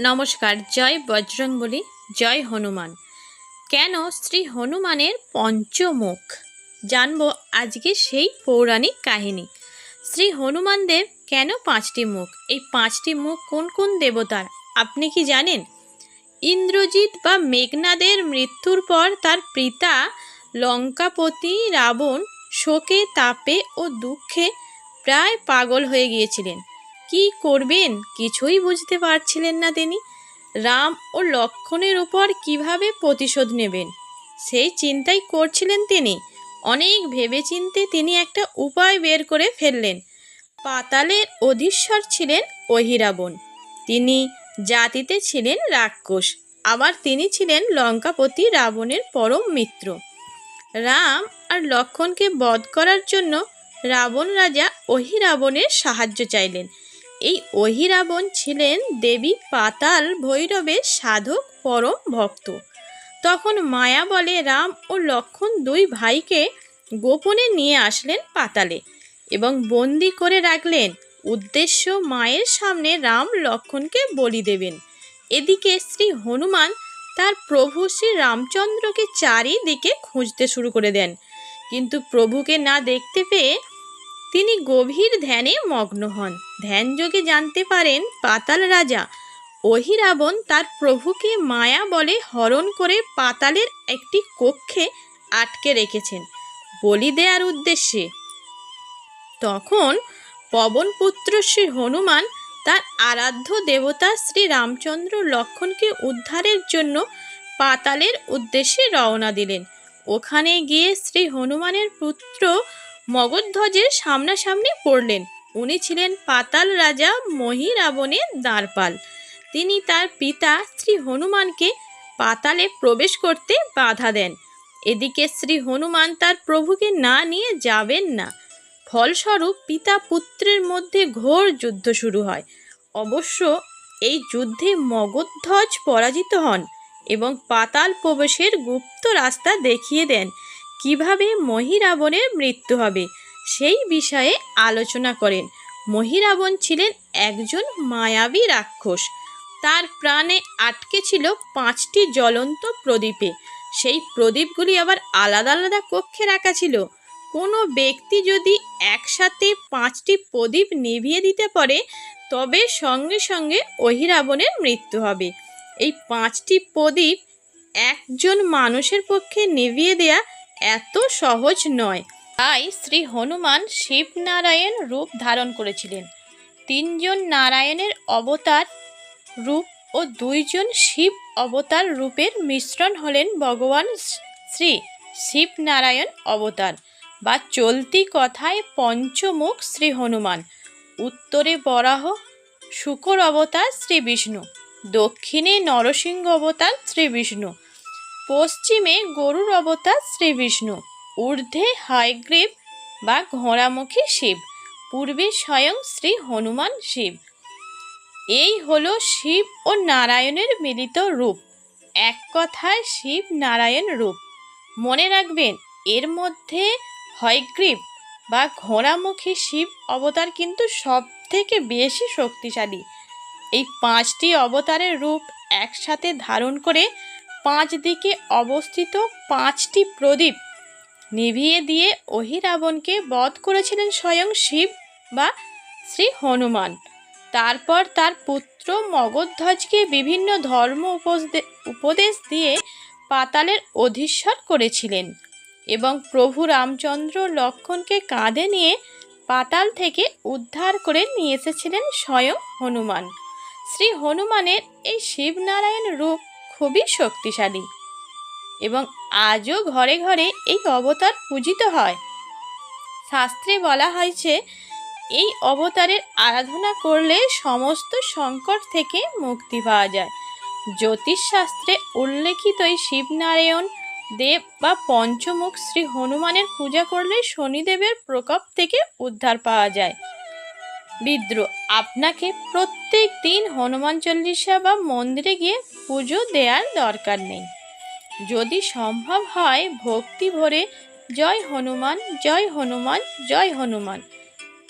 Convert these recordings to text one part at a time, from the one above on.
নমস্কার, জয় বজরং বলি জয় হনুমান। কেন শ্রী হনুমানের পঞ্চমুখ? জানব আজকে সেই পৌরাণিক কাহিনী। শ্রী হনুমানদের কেন পাঁচটি মুখ? এই পাঁচটি মুখ কোন কোন দেবতার? আপনি কি জানেন? ইন্দ্রজিৎ বা মেঘনাদের মৃত্যুর পর তার পিতা লঙ্কাপতি রাবণ শোকে, তাপে ও দুঃখে প্রায় পাগল হয়ে গিয়েছিলেন। কি করবেন? কিছুই বুঝতে পারছিলেন না তিনি। রাম ও লক্ষণের উপর কীভাবে প্রতিশোধ নেবেন? সেই চিন্তাই করছিলেন তিনি। অনেক ভেবেচিন্তে তিনি একটা উপায় বের করে ফেললেন। পাতালের অধীশ্বর ছিলেন অহিরাবণ। তিনি জাতিতে ছিলেন রাক্ষস। আবার তিনি ছিলেন লঙ্কাপতি রাবণের পরম মিত্র। রাম আর লক্ষণকে বধ করার জন্য রাবণ রাজা অহিরাবণের সাহায্য চাইলেন। এই অহিরাবণ ছিলেন দেবী পাতাল ভৈরবের সাধক পরম ভক্ত। তখন মায়া বলে রাম ও লক্ষণ দুই ভাইকে গোপনে নিয়ে আসলেন পাতালে এবং বন্দি করে রাখলেন। উদ্দেশ্য মায়ের সামনে রাম লক্ষণকে বলি দেবেন। এদিকে শ্রী হনুমান তার প্রভু শ্রী রামচন্দ্রকে চারিদিকে খুঁজতে শুরু করে দেন। কিন্তু প্রভুকে না দেখতে পেয়ে তিনি গভীর ধ্যানে মগ্ন হন। ধ্যানযোগে জানতে পারেন, পাতাল রাজা অহিরাবণ তার প্রভুকে মায়া বলে হরণ করে পাতালের একটি কক্ষে আটকে রেখেছেন। বলি দেওয়ার উদ্দেশ্যে। তখন পবনপুত্র শ্রী হনুমান তার আরাধ্য দেবতা শ্রী রামচন্দ্র লক্ষণকে উদ্ধারের জন্য পাতালের উদ্দেশ্যে রওনা দিলেন। ওখানে গিয়ে শ্রী হনুমানের পুত্র মগধ্বজের সামনাসামনি পড়লেন। উনি ছিলেন পাতাল রাজা মহিরাবণের দ্বারপাল। তিনি তার পিতা শ্রী হনুমানকে পাতালে প্রবেশ করতে বাধা দেন। এদিকে শ্রী হনুমান তার প্রভুকে না নিয়ে যাবেন না। ফলস্বরূপ পিতা পুত্রের মধ্যে ঘোর যুদ্ধ শুরু হয়। অবশ্য এই যুদ্ধে মগধ্বজ পরাজিত হন এবং পাতাল প্রবেশের গুপ্ত রাস্তা দেখিয়ে দেন। কীভাবে মহিরাবণের মৃত্যু হবে? সেই বিষয়ে আলোচনা করেন। মহিরাবণ ছিলেন একজন মায়াবী রাক্ষস। তার প্রাণে আটকে ছিল পাঁচটি জ্বলন্ত প্রদীপে। সেই প্রদীপগুলি আবার আলাদা আলাদা কক্ষে রাখা ছিল। কোনো ব্যক্তি যদি একসাথে পাঁচটি প্রদীপ নিভিয়ে দিতে পারে, তবে সঙ্গে সঙ্গে অহিরাবণের মৃত্যু হবে। এই পাঁচটি প্রদীপ একজন মানুষের পক্ষে নিভিয়ে দেয়া এত সহজ নয়। তাই শ্রী হনুমান শিবনারায়ণ রূপ ধারণ করেছিলেন। তিনজন নারায়ণের অবতার রূপ ও দুইজন শিব অবতার রূপের মিশ্রণ হলেন ভগবান শ্রী শিবনারায়ণ অবতার বা চলতি কথায় পঞ্চমুখ শ্রী হনুমান। উত্তরে বরাহ, শুকর অবতার শ্রী বিষ্ণু। দক্ষিণে নরসিংহ অবতার শ্রী বিষ্ণু। পশ্চিমে গরুর অবতার শ্রীবিষ্ণু, ঊর্ধ্বে হয়গ্রীব বা ঘোড়ামুখী শিব, পূর্বে স্বয়ং শ্রী হনুমান শিব। এই হল শিব ও নারায়ণের মিলিত রূপ। এক কথায় শিব নারায়ণ রূপ। মনে রাখবেন, এর মধ্যে হয়গ্রীব বা ঘোড়ামুখী শিব অবতার কিন্তু সব থেকে বেশি শক্তিশালী। এই পাঁচটি অবতারের রূপ একসাথে ধারণ করে পাঁচ দিকে অবস্থিত পাঁচটি প্রদীপ নিভিয়ে দিয়ে অহিরাবণকে বধ করেছিলেন স্বয়ং শিব বা শ্রী হনুমান। তারপর তার পুত্র মগধ্বজকে বিভিন্ন ধর্ম উপদে- উপদেশ দিয়ে পাতালের অধীশ্বর করেছিলেন এবং প্রভু রামচন্দ্র লক্ষণকে কাঁধে নিয়ে পাতাল থেকে উদ্ধার করে নিয়ে এসেছিলেন স্বয়ং হনুমান। শ্রী হনুমানের এই শিবনারায়ণ রূপ খুবই শক্তিশালী এবং আজও ঘরে ঘরে এই অবতার পূজিত হয়। শাস্ত্রে বলা হয়েছে, এই অবতারের আরাধনা করলে সমস্ত সংকট থেকে মুক্তি পাওয়া যায়। জ্যোতিষশাস্ত্রে উল্লেখিত এই শিবনারায়ণ, দেব বা পঞ্চমুখ শ্রী হনুমানের পূজা করলে শনিদেবের প্রকোপ থেকে উদ্ধার পাওয়া যায়। বিদ্রোহ, আপনাকে প্রত্যেক দিন হনুমান চল্লিশা বা মন্দিরে গিয়ে পুজো দেওয়ার দরকার নেই। যদি সম্ভব হয় ভক্তি ভরে, জয় হনুমান জয় হনুমান জয় হনুমান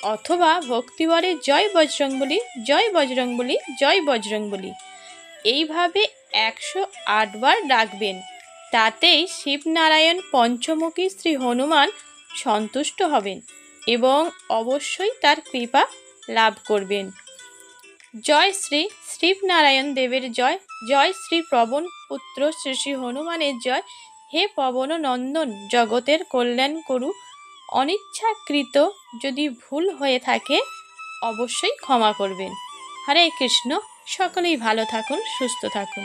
অথবা ভক্তিভরে জয় বজরংবলী জয় বজরংবলী জয় বজরংবলী এইভাবে একশো আটবার ডাকবেন। তাতেই শিবনারায়ণ পঞ্চমুখী শ্রী হনুমান সন্তুষ্ট হবেন এবং অবশ্যই তার কৃপা লাভ করবেন। জয় শ্রী শ্রীনারায়ণ দেবের জয় জয় শ্রী পবন পুত্র শ্রী শ্রী হনুমানের জয়। হে পবন নন্দন, জগতের কল্যাণ করু। অনিচ্ছাকৃত যদি ভুল হয়ে থাকে, অবশ্যই ক্ষমা করবেন। হরে কৃষ্ণ, সকলেই ভালো থাকুন, সুস্থ থাকুন।